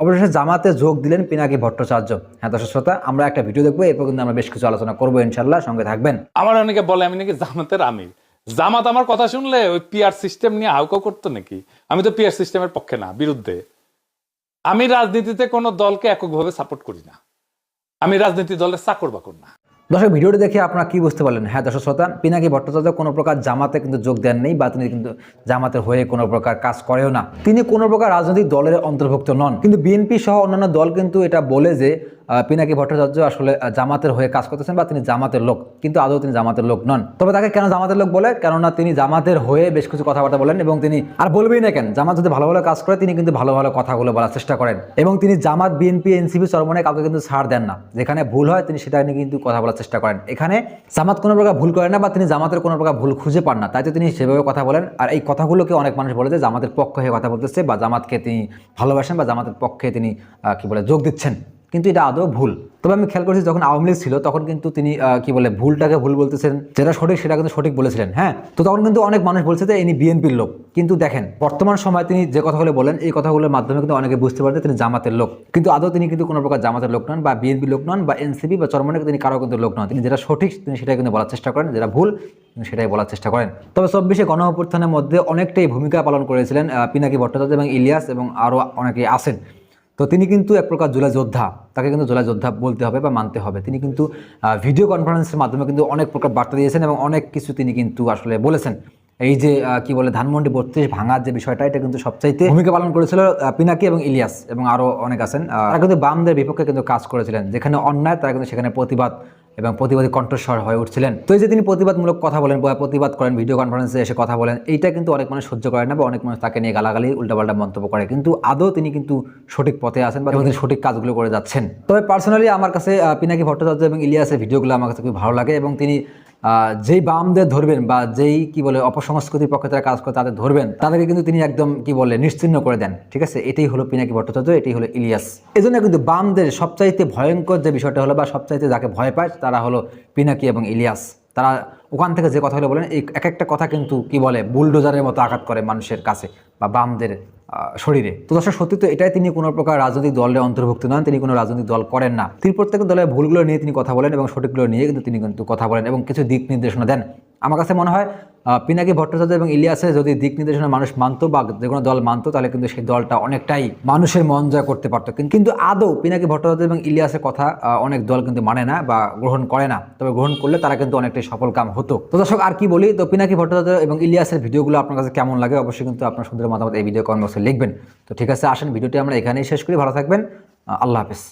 অবশেষে জামাতে যোগ দিলেন পিনাকি ভট্টাচার্য। হ্যাঁ দর্শক শ্রোতা, আমরা একটা ভিডিও দেখব, এরপর কিন্তু আমরা বেশ কিছু আলোচনা করব ইনশাল্লাহ সঙ্গে থাকবেন। আমার অনেকে বলে, আমি নাকি জামাতের আমির। জামাত আমার কথা শুনলে ওই পিয়ার সিস্টেম নিয়ে হাউকাউ করতো নাকি? আমি তো পিয়ার সিস্টেমের পক্ষে না, বিরুদ্ধে। আমি রাজনীতিতে কোনো দলকে এককভাবে সাপোর্ট করি না। আমি রাজনীতি দলের চাকর বাকর না। দর্শক, ভিডিওটি দেখে আপনারা কি বুঝতে পারলেন? হ্যাঁ দর্শক শ্রোতা, পিনাকি ভট্টাচার্য কোনো প্রকার জামাতে কিন্তু যোগ দেন নেই বা তিনি কিন্তু জামাতের হয়ে কোনো প্রকার কাজ করেও না। তিনি কোনো প্রকার রাজনৈতিক দলের অন্তর্ভুক্ত নন। কিন্তু বিএনপি সহ অন্যান্য দল কিন্তু এটা বলে যে পিনাকি ভট্টাচার্য আসলে জামাতের হয়ে কাজ করতেছেন বা তিনি জামাতের লোক, কিন্তু আদৌ তিনি জামাতের লোক নন। তবে তাকে কেন জামাতের লোক বলে? কেননা তিনি জামাতের হয়ে বেশ কিছু কথাবার্তা বলেন এবং তিনি, আর বলবেই না কেন, জামাত যদি ভালো ভালো কাজ করে, তিনি কিন্তু ভালো ভালো কথাগুলো বলার চেষ্টা করেন। এবং তিনি জামাত, বিএনপি, এনসিপি চরমনে কাউকে কিন্তু ছাড় দেন না। যেখানে ভুল হয়, তিনি সেটা নিয়ে কিন্তু কথা বলার চেষ্টা করেন। এখানে জামাত কোনো প্রকার ভুল করে না বা তিনি জামাতের কোনো প্রকার ভুল খুঁজে পান না। তাই তো তিনি সেভাবে কথা বলেন। আর এই কথাগুলোকে অনেক মানুষ বলে যে, জামাতের পক্ষ হয়ে কথা বলতেছে বা জামাতকে তিনি ভালোবাসেন বা জামাতের পক্ষে তিনি কি বলে, যোগ দিচ্ছেন। কিন্তু এটা আদৌ ভুল। তবে আমি খেয়াল করেছি যখন আওয়ামী লীগ ছিল, তখন কিন্তু তিনি কি বলে, ভুলটাকে ভুল বলতেছেন। যেটা সঠিক সেটা কিন্তু সঠিক বলেছিলেন হ্যাঁ? তো তখন কিন্তু অনেক মানুষ বলছে যে ইনি বিএনপির লোক। কিন্তু দেখেন, বর্তমান সময় তিনি যে কথাগুলো বলেন, এই কথাগুলোর মাধ্যমে কিন্তু অনেকে বুঝতে পারে তিনি জামাতের লোক। কিন্তু আদৌ তিনি কিন্তু কোনো প্রকার জামাতের লোক নন বা বিএনপির লোক নন বা এনসিপি বা চরমনের তিনি কারও কিন্তু লোক নন। তিনি যেটা সঠিক, তিনি সেটাই কিন্তু বলার চেষ্টা করেন, যেটা ভুল সেটাই বলার চেষ্টা করেন। তবে চব্বিশে গণ অভ্যুত্থানের মধ্যে অনেকটাই ভূমিকা পালন করেছিলেন পিনাকি ভট্টাচার্য এবং ইলিয়াস এবং আরও অনেকে আছেন। তো তিনি কিন্তু এক প্রকার জোলা যোদ্ধা। তাকে কিন্তু জোলা যোদ্ধা বলতে হবে বা মানতে হবে। তিনি কিন্তু ভিডিও কনফারেন্সের মাধ্যমে কিন্তু অনেক প্রকার বার্তা দিয়েছেন এবং অনেক কিছু তিনি কিন্তু আসলে বলেছেন। এই যে কি বলে, ধানমন্ডি বত্রিশ ভাঙার যে বিষয়টা, এটা কিন্তু সবচাইতে ভূমিকা পালন করেছিল পিনাকি এবং ইলিয়াস এবং আরও অনেক আছেন। তারা কিন্তু বামদের বিপক্ষে কিন্তু কাজ করেছিলেন। যেখানে অন্যায়, তারা কিন্তু সেখানে প্রতিবাদ এবং প্রতিবাদী কণ্ঠস্বর হয়ে উঠছিলেন। তো এই যে তিনি প্রতিবাদমূলক কথা বলেন বা প্রতিবাদ করেন ভিডিও কনফারেন্সে এসে কথা বলেন এইটা কিন্তু অনেক মানুষ সহ্য করে না বা অনেক মানুষ তাকে নিয়ে গালাগালি উল্টাপাল্টা মন্তব্য করে। কিন্তু আদৌ তিনি কিন্তু সঠিক পথে আছেন বা তিনি সঠিক কাজগুলো করে যাচ্ছেন। তবে পার্সোনালি আমার কাছে পিনাকি ভট্টাচার্য এবং ইলিয়াসের ভিডিওগুলো আমার কাছে খুব ভালো লাগে এবং তিনি যেই বামদের ধরবেন বা যেই, কি বলে, অপসংস্কৃতির পক্ষে তারা কাজ করে তাদের ধরবেন, তাদেরকে কিন্তু তিনি একদম, কি বলে নিশ্চিহ্ন করে দেন, ঠিক আছে? এটাই হলো পিনাকি ভট্টাচার্য, এটাই হলো ইলিয়াস। এজন্য কিন্তু বামদের সবচাইতে ভয়ঙ্কর যে বিষয়টা হলো বা সবচাইতে যাকে ভয় পায়, তারা হলো পিনাকি এবং ইলিয়াস। তারা ওখান থেকে যে কথাগুলো বলেন, এই এক একটা কথা কিন্তু, কি বলে, বুলডোজারের মতো আঘাত করে মানুষের কাছে বা বামদের শরীরে। তো দর্শক, সত্যি তো এটাই তিনি কোনো প্রকার রাজনৈতিক দলের অন্তর্ভুক্ত নন, তিনি কোনো রাজনৈতিক দল করেন না। তিনি প্রত্যেক দলের ভুলগুলো নিয়ে তিনি কথা বলেন এবং সঠিকগুলো নিয়ে কিন্তু তিনি কিন্তু কথা বলেন এবং কিছু দিক নির্দেশনা দেন। আমার কাছে মনে হয় পিনাকি ভট্টাচার্য এবং ইলিয়াসের যদি দিক নির্দেশনা মানুষ মানতো বা যে কোনো দল মানতো, তাহলে কিন্তু সেই দলটা অনেকটাই মানুষের মন জয় করতে পারতো। কিন্তু কিন্তু আদৌ পিনাকি ভট্টাচার্য এবং ইলিয়াসের কথা অনেক দল কিন্তু মানে না বা গ্রহণ করে না। তবে গ্রহণ করলে তারা কিন্তু অনেকটাই সফল কাম হতো। তো দর্শক, আর কি বলি? তো পিনাকি ভট্টাচার্য এবং ইলিয়াসের ভিডিওগুলো আপনার কাছে কেমন লাগে? অবশ্যই কিন্তু আপনার সুন্দর মতামত এই ভিডিও কমেন্ট বক্সে লিখবেন। তো ঠিক আছে, আসেন, ভিডিওটি আমরা এখানেই শেষ করি। ভালো থাকবেন। আল্লাহ হাফেজ।